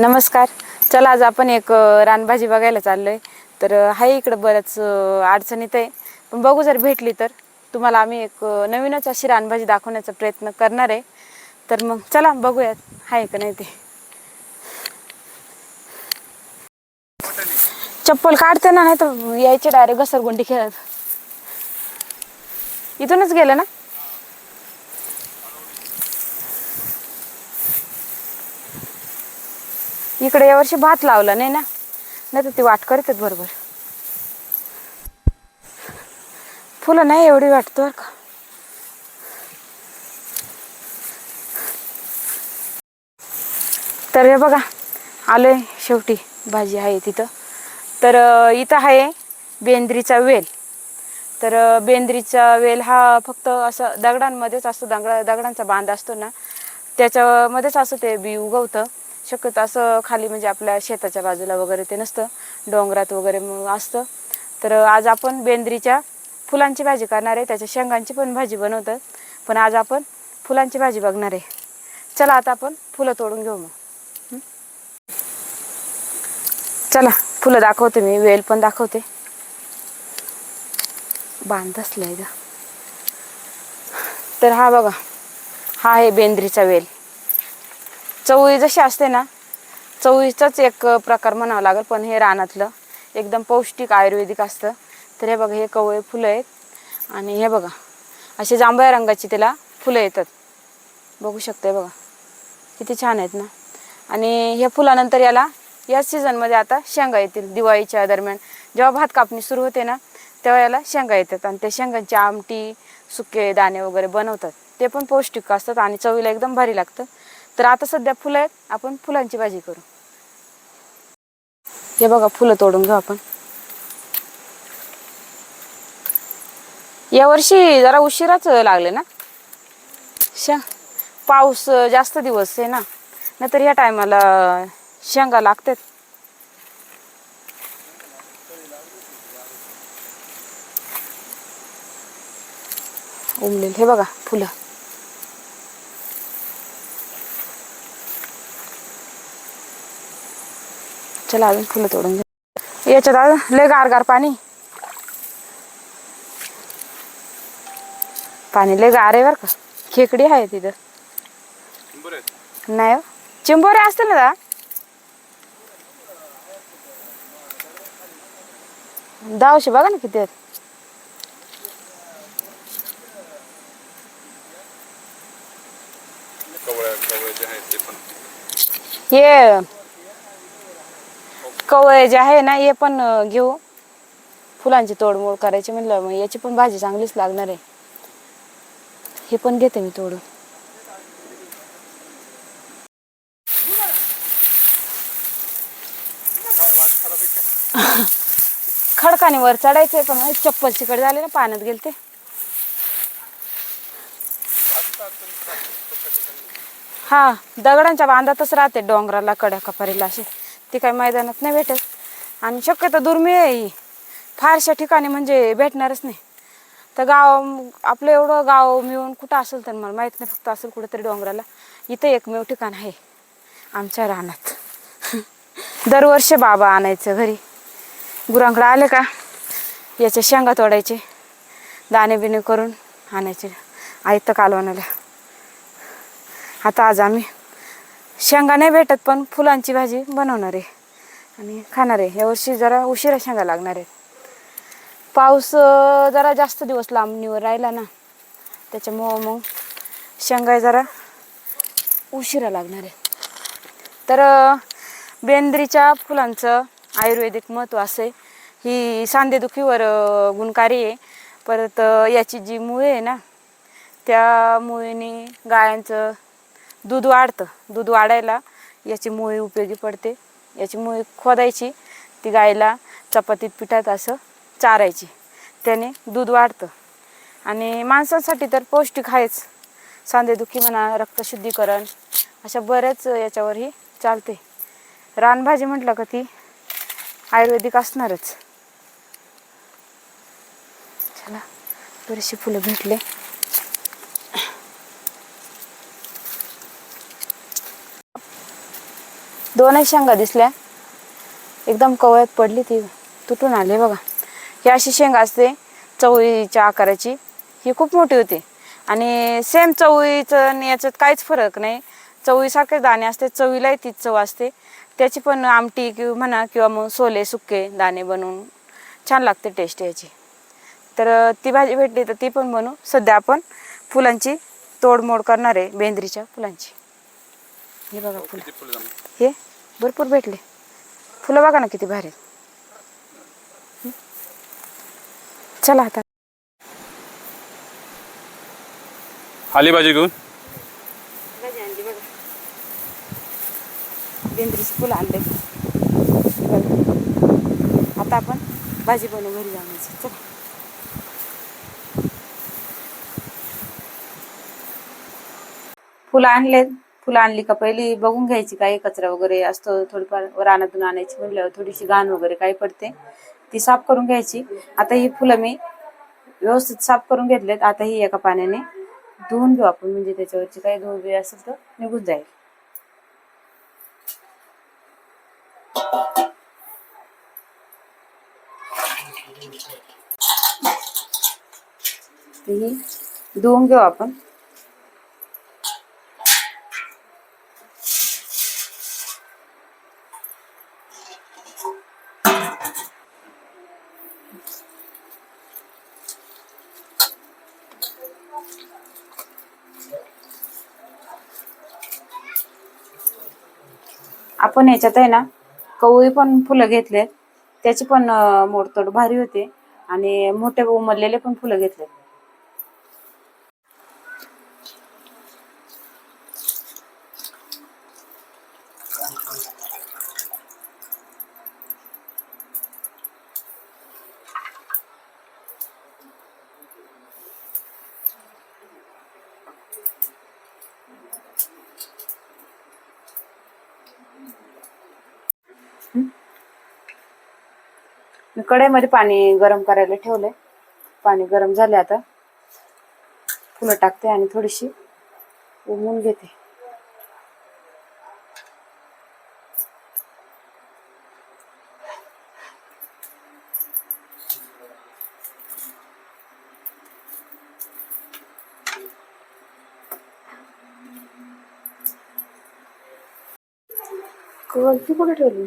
नमस्कार. चला आज आपण एक रानभाजी बघायला चाललोय. तर आहे इकडं बऱ्याच अडचणीत आहे. पण बघू जर भेटली तर तुम्हाला आम्ही एक नवीनच अशी रानभाजी दाखवण्याचा प्रयत्न करणार आहे. तर मग चला बघूयात. आहे का नाही ते. चप्पल काढते ना नाही तर यायचे डायरेक्ट घसरगुंडी खेळत इथूनच गेलं ना? इकडे यावर्षी भात लावला नाही ना? नाही तर ती वाट करतात बरोबर. फुलं नाही एवढी वाटतो बरं का? तर हे बघा आलोय शेवटी भाजी आहे तिथं. तर इथं आहे बेंद्रीचा वेल. तर बेंद्रीचा वेल हा फक्त असं दगडांमध्येच असतो दगडा दगडांचा बांध असतो ना त्याच्यामध्येच असं ते बी उगवतं. शक्यतो असं खाली म्हणजे आपल्या शेताच्या बाजूला वगैरे ते नसतं. डोंगरात वगैरे मग असतं. तर आज आपण बेंद्रीच्या फुलांची भाजी करणार आहे. त्याच्या शेंगांची पण भाजी बनवतात पण आज आपण फुलांची भाजी बघणार आहे. चला आता आपण फुलं तोडून घेऊ मग. चला फुलं दाखवते मी. वेल पण दाखवते. बांध असलाय का तर हा बघा. हा आहे बेंद्रीचा वेल. चवळी जशी असते ना चवळीचाच एक प्रकार म्हणावा लागेल पण हे रानातलं एकदम पौष्टिक आयुर्वेदिक असतं. तर हे बघा हे कवळे फुलं आहेत आणि हे बघा असे जांभळ्या रंगाची त्याला फुलं येतात. बघू शकते बघा किती छान आहेत ना. आणि ह्या फुलानंतर याला या सीझनमध्ये आता शेंगा येतील दिवाळीच्या दरम्यान. जेव्हा भात कापणी सुरू होते ना तेव्हा याला शेंगा येतात आणि त्या शेंगांची आमटी सुके दाणे वगैरे बनवतात. ते पण पौष्टिक असतात आणि चवीला एकदम भारी लागतं. तर आता सध्या फुलं आहेत. आपण फुलांची भाजी करू. हे बघा फुलं तोडून घेऊ आपण. यावर्षी जरा उशिराच लागले ना? शेंग पाऊस जास्त दिवस आहे ना? नाहीतर या टायमाला शेंगा लागतात. उमलेल. हे बघा फुलं. चला अजून फुलं तोडून घे याच्यात अजून लय गार गार पाणी. पाणी लय गार आहे बरं का. खेकडी आहे तिथं. नाही हो. चिंबोरे असते ना दा? दहाशे बघा ना किती आहेत. हे कवळे जे आहे ना हे पण अं, घेऊ. फुलांची तोडमोड करायची म्हणलं मग याची पण भाजी चांगलीच लागणार आहे. हे पण घेते मी तोडून. आहे खडकाने वर चढायचंय पण माझी चप्पल चिकट झाले ना पाण्यात गेले ते हा दगडांच्या बांधातच राहते डोंगराला कड्या कपारीला असे. ती काय मैदानात नाही भेटत. आणि शक्यतो दुर्मिळ आहे ही. फारशा ठिकाणी म्हणजे भेटणारच नाही. तर गाव आपलं एवढं गाव मिळून कुठं असेल तर मला माहीत नाही फक्त असेल कुठेतरी डोंगराला. इथं एकमेव ठिकाण आहे आमच्या रानात. दरवर्षी बाबा आणायचं घरी. गुरांकडे आले का? याचे शेंगा तोडायचे. दाणे बिणे करून आणायचे. आयतं कालवणाला आता आज आम्ही शेंगा नाही भेटत पण फुलांची भाजी बनवणार आहे. आणि खाणार आहे. यावर्षी जरा उशिरा शेंगा लागणार आहे पाऊस जरा जास्त दिवस लांबणीवर राहिला ना त्याच्यामुळं मग शेंगा जरा उशिरा लागणार आहे तर बेंद्रीच्या फुलांचं आयुर्वेदिक महत्त्व असे ही सांधेदुखीवर गुणकारी आहे. परत याची जी मुळे आहे ना त्या मुळेने गायांचं दूध वाढतं. दूध वाढायला याची मुळी उपयोगी पडते. याची मुळी खोदायची. ती गायला चपातीत पिठात असं चारायची. त्याने दूध वाढतं. आणि माणसांसाठी तर पौष्टिक आहेच. सांधेदुखी म्हणा रक्तशुद्धीकरण अशा बऱ्याच याच्यावरही चालते. रानभाजी म्हटलं का ती आयुर्वेदिक असणारच. चला बरेचसे फुलं भेटले. दोनच शेंगा दिसल्या. एकदम कवळ्यात पडली ती. तुटून आली बघा. ही अशी शेंगा असते चवळीच्या आकाराची. ही खूप मोठी होती. आणि सेम चवळीचं आणि याच्यात काहीच फरक नाही. चवळीसारखे दाणे असते चवीलाही तीच चव असते. त्याची पण आमटी किंवा म्हणा किंवा मग सोले सुके दाणे बनवून छान लागते टेस्ट याची. तर ती भाजी भेटली तर ती पण बनवू. सध्या आपण फुलांची तोडमोड करणार आहे बेंद्रीच्या फुलांची. हे बघा फुलं? हे? भरपूर भेटले. फुलं बघा ना किती भारी. हं? चला आता. आली भाजी घेऊन? भाजी आणली बघा. बेंद्रीची फुलं आणले. आता आपण भाजी बनवून घरी जाण्याची चला. फुलं आणलेत. फुलं आणली का पहिली बघून घ्यायची काही कचरा वगैरे असतो थोडीफार रानातून आणायची म्हणल्यावर थोडीशी घाण वगैरे काही पडते. ती साफ करून घ्यायची. आता ही फुलं मी व्यवस्थित साफ करून घेतलेत. आता ही एका पाण्याने धुवून घेऊ आपण. म्हणजे त्याच्यावरची काही धूळ असेल तर निघून जाईल. ही धुवून घेऊ आपण. पण याच्यात आहे ना कवळी पण फुलं घेतले त्याची पण मोडतोड भारी होते. आणि मोठे उमरलेले पण फुलं घेतले कढईमध्ये पाणी गरम करायला ठेवलंय. पाणी गरम झाले आता. फुलं टाकते आणि थोडीशी उमून घेते. कळती कुठे ठेवली?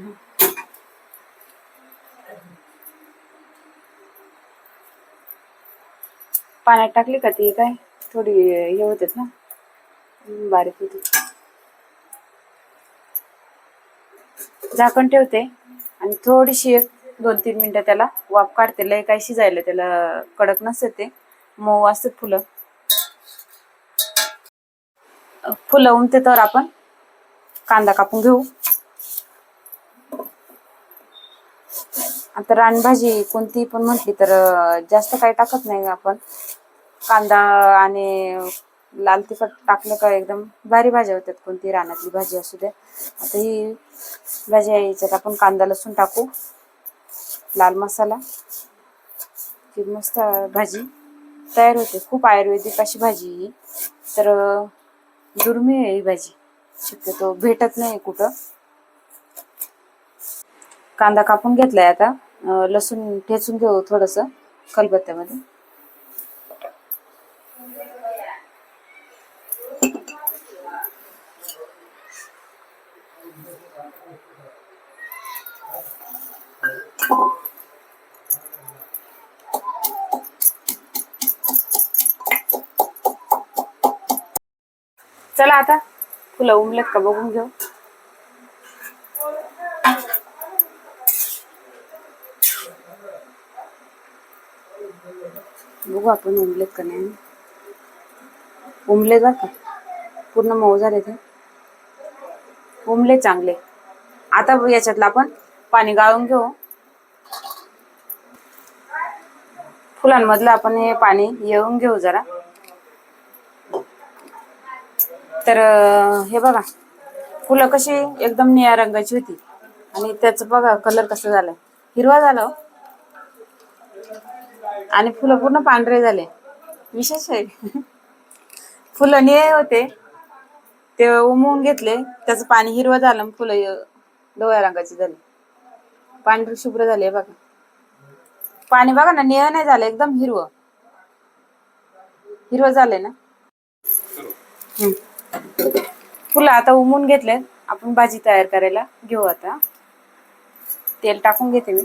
पाण्यात टाकली का ती काय? थोडी हे होतात ना? बारीक होते. झाकण ठेवते आणि थोडीशी एक दोन तीन मिनिटं त्याला वाफ काढते. लय काय शिजायला त्याला कडक नसते ते. मऊ असतात फुलं. फुलवून फुलं उमते तर आपण कांदा कापून घेऊ. आता रानभाजी कोणती पण म्हटली तर जास्त काही टाकत नाही आपण. कांदा आणि लाल तिखट टाकलं का एकदम भारी भाज्या होतात कोणती रानातली भाजी असू द्या आता ही भाजी याच्यात आपण कांदा लसूण टाकू. लाल मसाला. की मस्त भाजी तयार होते. खूप आयुर्वेदिक अशी भाजी ही. तर दुर्मिळ आहे ही भाजी. शक्यतो भेटत नाही कुठं. कांदा कापून घेतलाय आता. लसूण ठेचून घेऊ थोडस खलबत्त्यामध्ये. चला आता. फुलं उमलेत का बघून घेऊ. बघू आपण उमलेत का नाही. उमले बरं का. पूर्ण मऊ झाले ते. उमले चांगले. आता याच्यातलं आपण पाणी गाळून घेऊ. फुलांमधलं आपण हे पाणी येऊन घेऊ जरा. तर हे बघा. फुलं कशी एकदम निळ्या रंगाची होती. आणि त्याचं बघा कलर कसं झालं हिरवा झाला हो. आणि फुलं पूर्ण पांढरे झाले. विशेष आहे. फुलं निळे होते. ते उमवून घेतले. त्याचं पाणी हिरवं झालं फुलं डोळ्या रंगाची झाली. पांढरी शुभ्र झाले बघा. पाणी बघा ना निळ नाही झालं एकदम हिरवं. हिरवं झालंय ना? हम्म. फुलं आता उमून घेतले आपण भाजी तयार करायला घेऊ आता. तेल टाकून घेते मी.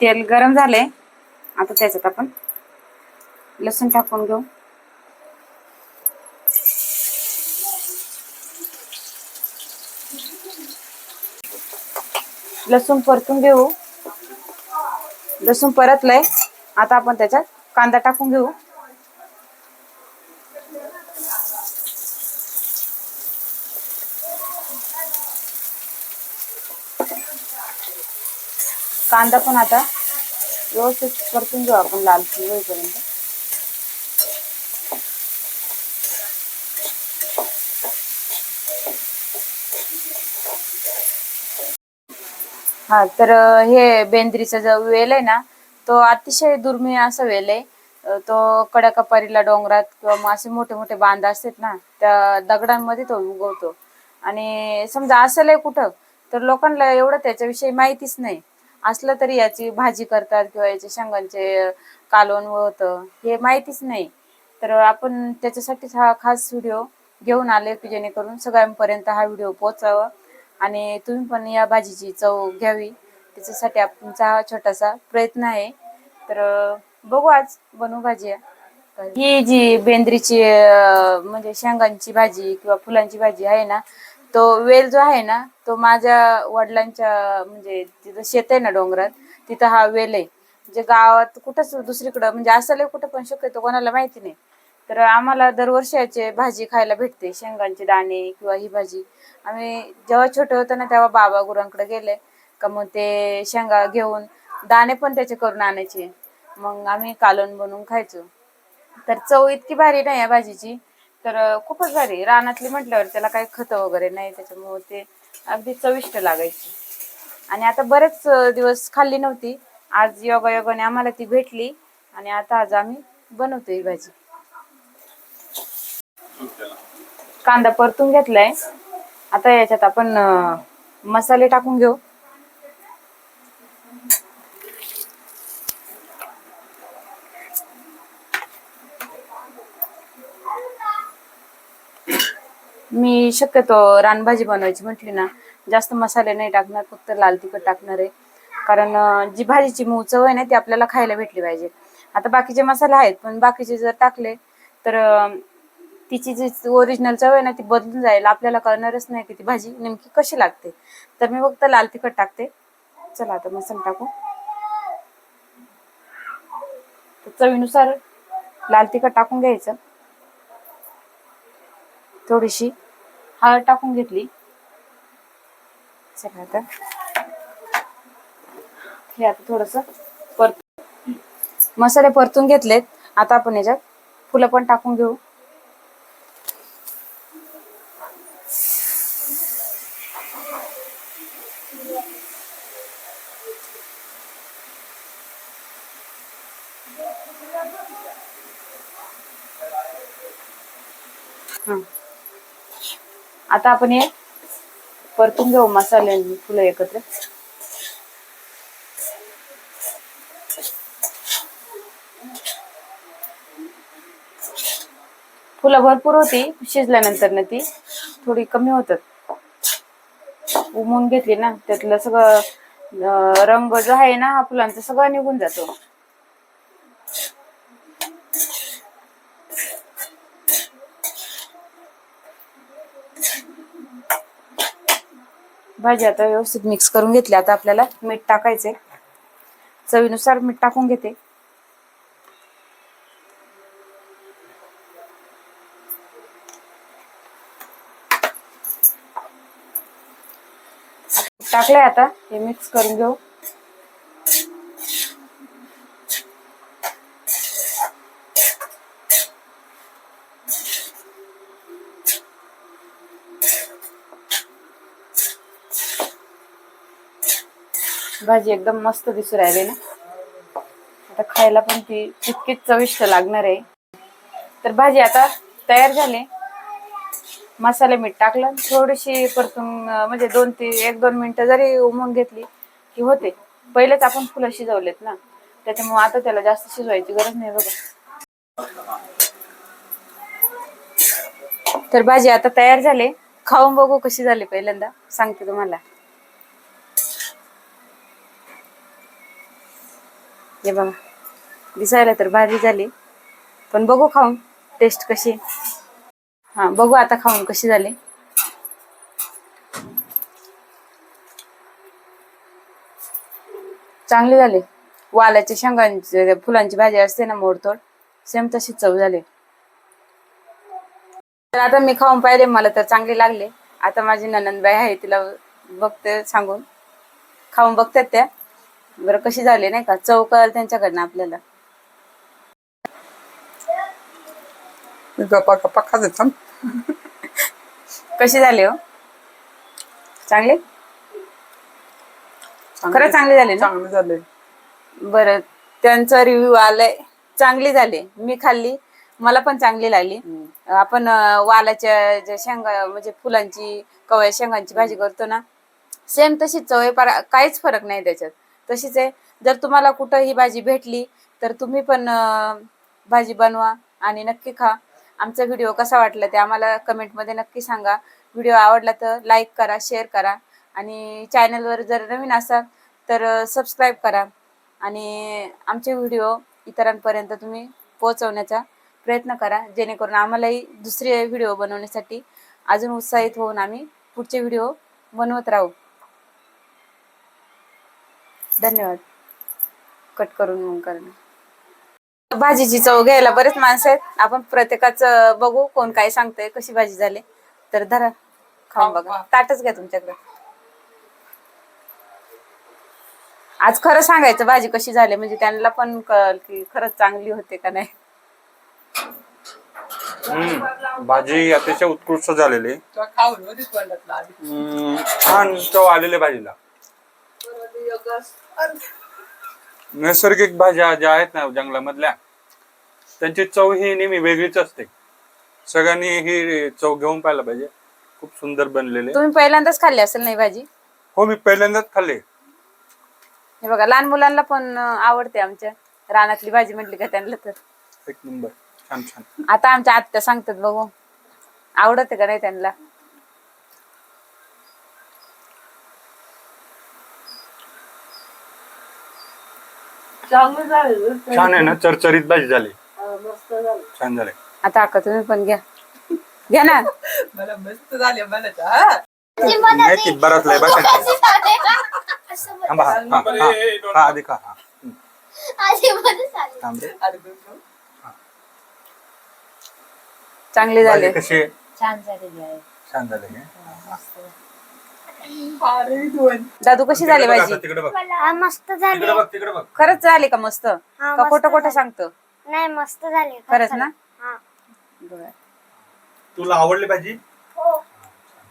तेल गरम झालंय. आता त्याच्यात आपण लसूण टाकून घेऊ. लसूण परतून घेऊ. लसूण परतलंय आता आपण त्याच्यात कांदा टाकून घेऊ. कांदा पण आता व्यवस्थित परतून घेऊ आपण लाल होईपर्यंत. हा तर हे बेंद्रीचा जो वेल आहे ना तो अतिशय दुर्मिळ असा वेल आहे. तो कडकपारीला डोंगरात किंवा मग असे मोठे मोठे बांध असतात ना त्या दगडांमध्ये तो उगवतो. आणि समजा असलंय कुठं तर लोकांना एवढं त्याच्याविषयी माहितीच नाही. असलं तरी याची भाजी करतात किंवा याचे शेंगांचे कालवण होतं हे माहितीच नाही. तर आपण त्याच्यासाठीच हा खास व्हिडिओ घेऊन आले की जेणेकरून सगळ्यांपर्यंत हा व्हिडिओ पोहोचावा. आणि तुम्ही पण या भाजीची चव घ्यावी. त्याच्यासाठी आमचा हा छोटासा प्रयत्न आहे. तर बघू आज बनवू भाजी. ही जी बेंद्रीची म्हणजे शेंगांची भाजी किंवा फुलांची भाजी आहे ना तो वेल जो आहे ना तो माझ्या वडिलांच्या म्हणजे तिथं शेत आहे ना डोंगरात तिथं हा वेल आहे. म्हणजे गावात कुठंच दुसरीकडं म्हणजे असं कुठं पण शक्यतो कोणाला माहिती नाही. तर आम्हाला दरवर्षी भाजी खायला भेटते शेंगांचे दाणे किंवा ही भाजी. आम्ही जेव्हा छोटे होतो ना तेव्हा बाबा गुरांकडे गेले का मग ते शेंगा घेऊन दाणे पण त्याचे करून आणायचे. मग आम्ही कालवण बनवून खायचो. तर चव इतकी भारी नाही या भाजीची. तर खूपच भारी रानातली म्हटल्यावर त्याला काही खत वगैरे नाही त्याच्यामुळे ते अगदी चविष्ट लागायची. आणि आता बरेच दिवस खाल्ली नव्हती. आज योगायोगाने आम्हाला ती भेटली आणि आता आज आम्ही बनवतो ही भाजी. कांदा परतून घेतलाय. आता याच्यात आपण मसाले टाकून घेऊ. मी शक्यतो रानभाजी बनवायची म्हटली ना जास्त मसाले नाही टाकणार फक्त लाल तिखट टाकणार आहे. कारण जी भाजीची मूळ चव आहे ना ती आपल्याला खायला भेटली पाहिजे. आता बाकीचे मसाले आहेत पण बाकीचे जर टाकले तर तिची जी ओरिजिनल चव आहे ना ती बदलून जाईल. आपल्याला कळणारच नाही की ती भाजी नेमकी कशी लागते. तर मी फक्त लाल तिखट टाकते. चला आता मसाला टाकू. चवीनुसार लाल तिखट टाकून घ्यायचं. थोडीशी हळद टाकून घेतली. चला आता. हे आता थोडस परत मसाले परतून घेतलेत. आता आपण याच्यात फुलं पण टाकून घेऊ. आता आपण हे परतून घेऊ मसाले फुलं एकत्र. फुलं भरपूर होती शिजल्यानंतर ना ती थोडी कमी होतात. उमून घेतली ना त्यातलं सगळं रंग जो आहे ना हा फुलांचा सगळं निघून जातो. भाजी आता व्यवस्थित मिक्स करून घेतली. आता आपल्याला मीठ टाकायचे चवीनुसार मीठ टाकून घेते. टाकलंय आता. हे मिक्स करून घेऊ. भाजी एकदम मस्त दिसू राहिली ना. आता खायला पण ती तितकीच चविष्ट लागणार आहे. तर भाजी आता तयार झाली. मसाले मीठ टाकलं. थोडीशी परतून म्हणजे दोन ते एक दोन मिनिटं जरी उमून घेतली की होते. पहिलेच आपण फुलं शिजवलेत ना. त्याच्यामुळे आता त्याला जास्त शिजवायची गरज नाही बघा. तर भाजी आता तयार झाली. खाऊन बघू कशी झाली पहिल्यांदा. सांगते तुम्हाला. हे बघा. दिसायला तर भारी झाली. पण बघू खाऊन टेस्ट कशी. हा बघू आता खाऊन कशी झाली. चांगली झाली. वालाच्या शेंगांची फुलांची भाजी असते ना मोडतोड. सेम तशी चव झाली. तर आता मी खाऊन पाहिले मला तर चांगली लागले. आता माझी ननंदबाई आहे तिला बघते सांगून. खाऊन बघतात त्या. बरं कशी झाली नाही का? चव कळेल त्यांच्याकडनं आपल्याला. गप्पा गप्पा खाते थांब. कशी झाली हो? चांगली? खरंच चांगली झाली ना? चांगले झाले. बरं त्यांचा रिव्ह्यू आलाय. चांगली झाली. मी खाल्ली. मला पण चांगली लागली. आपण अं, वालाच्या ज्या शेंगा म्हणजे फुलांची कवळ्या शेंगांची भाजी करतो ना सेम तशीच चव आहे. पर काहीच फरक नाही त्याच्यात. तशीच आहे. जर तुम्हाला कुठं ही भाजी भेटली तर तुम्ही पण भाजी बनवा आणि नक्की खा. आमचा व्हिडिओ कसा वाटला ते आम्हाला कमेंटमध्ये नक्की सांगा. व्हिडिओ आवडला तर लाईक करा शेअर करा आणि चॅनलवर जर नवीन असाल तर सबस्क्राईब करा आणि आमचे व्हिडिओ इतरांपर्यंत तुम्ही पोहोचवण्याचा प्रयत्न करा. जेणेकरून आम्हालाही दुसरे व्हिडिओ बनवण्यासाठी अजून उत्साहित होऊन आम्ही पुढचे व्हिडिओ बनवत राहू. धन्यवाद. कट करून मग करणं भाजीची चव घ्यायला बरेच माणसं आहेत. आपण प्रत्येकाचं बघू कोण काय सांगतंय कशी भाजी झाली. तर धरा खाऊन बघा. ताटच घ्या तुमच्याकडे. आज खरं सांगायचं भाजी कशी झाली म्हणजे त्यांना पण कळल की खरंच चांगली होते का नाही. भाजी अतिशय उत्कृष्ट झालेली. हम्म, छान चव आलेली भाजीला. नैसर्गिक भाज्या ज्या आहेत ना जंगलामधल्या त्यांची चव ही नेहमी वेगळीच असते. सगळ्यांनी ही चव घेऊन पाहायला पाहिजे. खूप सुंदर बनलेले. तुम्ही पहिल्यांदाच खाल्ली असेल नाही भाजी? हो मी पहिल्यांदाच खाल्ले. हे बघा लहान मुलांना पण आवडते आमच्या. रानातली भाजी म्हटली का त्यांना तर. एक नंबर. छान छान. आता आमच्या आत्या सांगतात बघू आवडते का नाही त्यांना? चांगलं झालं छान आहे ना? चरचरीत भाजी झाली. मस्त झालं. छान झाले. आता अक्का तुम्ही पण घ्या. घ्या ना. मला मस्त झाले मला तर, हा. नाही की बराच लय बघा. थांबा हा, हा, हा. हा, आधी खा हा. थांब रे. अरे बघ. चांगली भाजी झाली कशी आहे? छान झालेली आहे. छान झाली दादू कशी झाली तिकडे बघ भाजी आता, तिकडे बघ. हा मस्त झाली. तिकडे बघ तिकडे बघ. खरंच झाली का मस्त? हा, का मस्त खोटं खोटं झाली. सांगतो? नाही मस्त झाली. खरंच ना? हा. बरं. तुला आवडली भाजी? हो.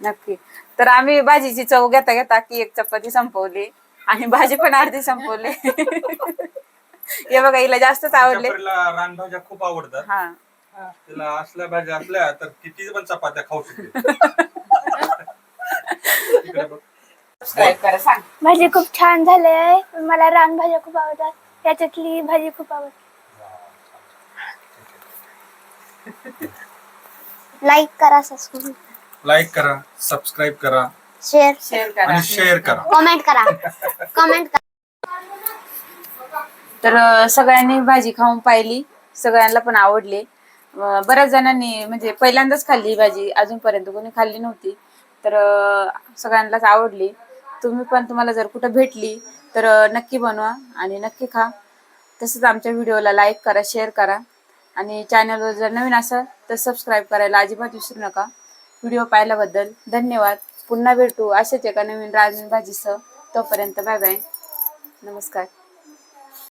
नक्की. तर आम्ही भाजीची चव घेता घेता की एक चपाती संपवली. आणि भाजी पण अर्धी संपवली. हे बघा हिला जास्तच आवडले. रानभाज्या खूप आवडतात. हा. तिला असल्या भाज्या असल्या तर किती पण चपात्या खाऊ शकते. सबस्क्राईब करा सांग. भाजी खूप छान झाली आहे मला रानभाज्या खूप आवडतात. याच्यातली भाजी खूप आवडते. लाईक करा सबस्क्राईब लाईक करा सबस्क्राईब करा. शेअर शेअर करा. आणि शेअर करा. कमेंट करा. कमेंट करा. तर अं, सगळ्यांनी भाजी खाऊन पाहिली. सगळ्यांना पण आवडली. अं, बऱ्याच जणांनी म्हणजे पहिल्यांदाच खाल्ली ही भाजी. अजूनपर्यंत कोणी खाल्ली नव्हती. तर सगळ्यांनाच आवडली. तुम्ही पण तुम्हाला जर कुठं भेटली तर नक्की बनवा आणि नक्की खा. तसंच आमच्या व्हिडिओला लाईक करा शेअर करा. आणि चॅनलवर जर नवीन असाल तर सबस्क्राईब करायला अजिबात विसरू नका. व्हिडिओ पाहिल्याबद्दल धन्यवाद. पुन्हा भेटू अशाच एका नवीन राजन भाजीसह. तोपर्यंत बाय बाय. नमस्कार.